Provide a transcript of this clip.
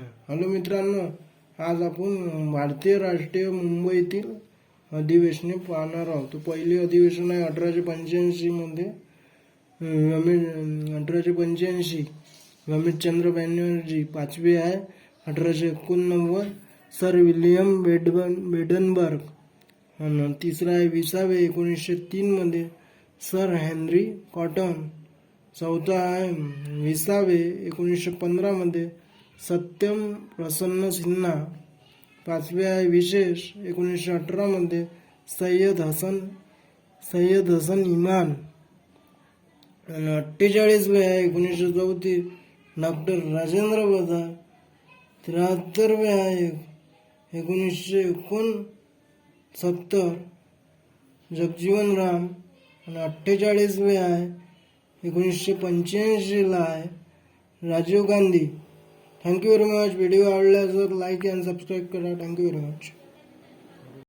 Hello मित्रांनो आज आपण भारतीय राष्ट्रीय मुंबईतील अधिवेशने पाहणार आहोत. तो अधिवेशन आहे अठराशे पंच्याऐंशीमध्ये रमेश अठराशे पंच्याऐंशी रमेशचंद्र बॅनर्जी पाचवी आहे. अठराशे एकोणनव्वद सर विलियम बेडबन बेडनबर्ग. आणि तिसरा आहे विसावे एकोणीसशे तीनमध्ये सर हेनरी कॉटन. चौथा आहे विसावे एकोणीसशे पंधरामध्ये सत्यम प्रसन्न सिन्हा. पाचवे आहे विशेष एकोणीसशे अठरामध्ये सय्यद हसन सय्यद हसन इमान. आणि अठ्ठेचाळीसवे आहे एकोणीसशे चौतीस डॉक्टर राजेंद्र प्रसाद त्र्याहत्तरवे आहे एकोणीसशे एकोणसत्तर जगजीवन राम. आणि अठ्ठेचाळीसवे आहे एकोणीसशे पंच्याऐंशीला आहे Rajiv Gandhi. Thank you very much video आवडला तर लाईक अँड सबस्क्राईब करा. Thank you very much